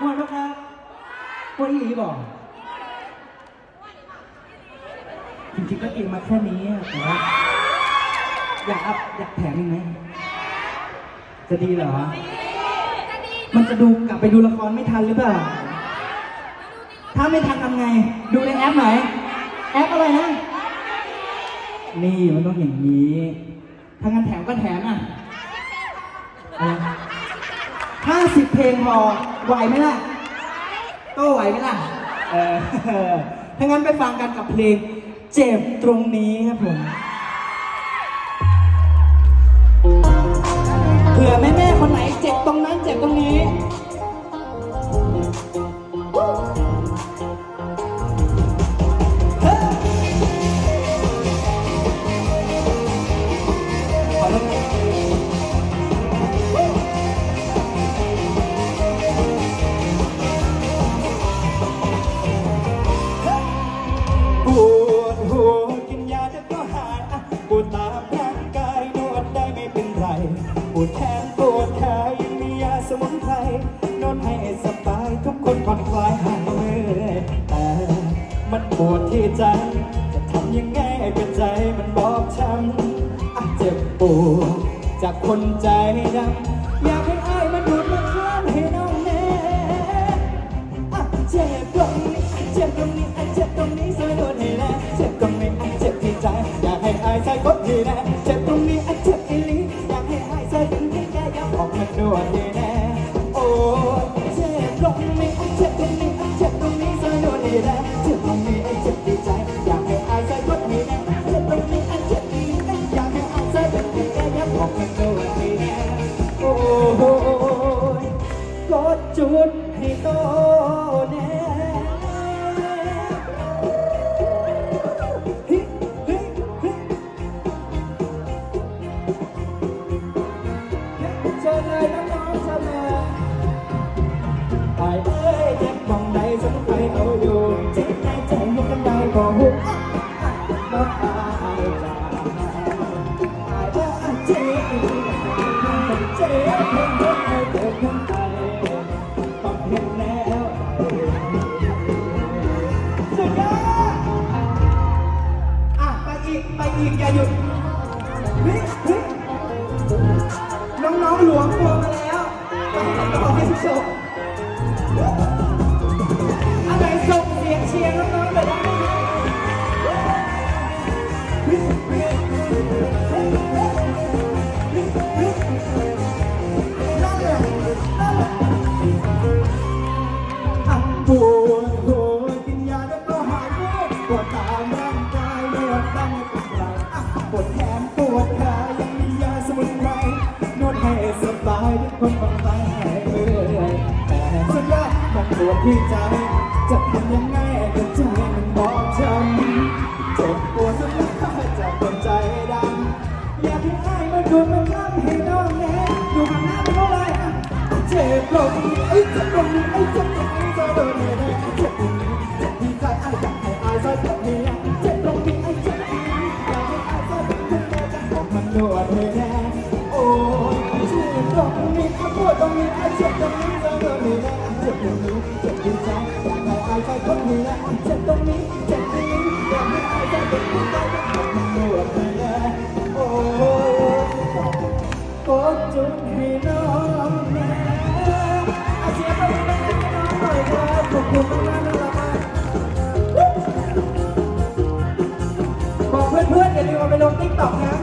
ม่วนปะครับม่วนอีหลีบอกจริงๆก็กินมาแค่นี้อะแต่ว่าอยากอัพอยากแถมอีกไหมจะดีเหรอ มันจะดูกลับไปดูละครไม่ทันหรือเปล่า ถ้าไม่ทันทำไง ดูในแอปไหน แอปอะไรนะ นี่มันต้องอย่างนี้ ถ้างั้นแถมก็แถมอะห้าสิบเพลงพอ ไหวไหมล่ะโต้ไหวไหมล่ะ เออถ้างั้นไปฟังกันกับเพลง เจ็บตรงนี้ครับผม ใจ จะทำยังไงให้เป็นใจมันบอบช้ำอะเจ็บปวดจากคนใจดำอยากให้อ้ายมาดูดมาคลานให้น้องแน่อะเจ็บตรงนี้เจ็บตรงนี้อะเจ็บตรงนี้ช่วยนวดให้แน่เจ็บตรงนี้อะเจ็บที่ใจ อยากให้อายใส่กดทีแน่เจ็บตรงนี้อะเจ็บอีหลีอยากให้อายใส่ดึงให้แกยับออกมานวด นวดให้แน่เจ็บตรงนี้อะเจ็บที่ใจ เฮ้ สายทุกคนบางไปหายเมื่อยแต่สุดยอดมันปวดที่ใจ จะทำยังไงก็ใจมันบอบช้ำเจ็บปวดสุดท้าจะเป็นใจดำอยากให้อายมาดูมันทำให้น้องแน่ดูมันหน้าเป็นเท่าไรเจ็บตรงนี้ไอ้เจ็บตรงนี้ไอ้เจ็บตรงนี้จะโดนเลยนะเจ็บตรงเจ็บที่ใจไอ้อยากให้อายใส่ตรงนี้เจ็บตรงนี้ไอ้เจ็บตรงนี้อยากให้อายใส่ตรงนี้จะออกมันนวดให้แน่อย บองมีคถ้าปวดต้องนี้ไอ้เจ็บต้องนี้เราเริ่มมีแล้เจ็บตรงนี้เจ็บดีใจแต่เราไอ้ใครคนนี้นะเจ็บตรงนี้เจ็บตรงนี้อยากให้ไอ้ใจเป็นผู้ใจเป็นคนปวดนะโอ้กดจุดให้น้องแม่อาเสียไปแม่น้องหน่อยครัขอบคุณมากนะครับอกเพื่อนๆอย่าลืมเอาไปลงติ๊กต็อกนะ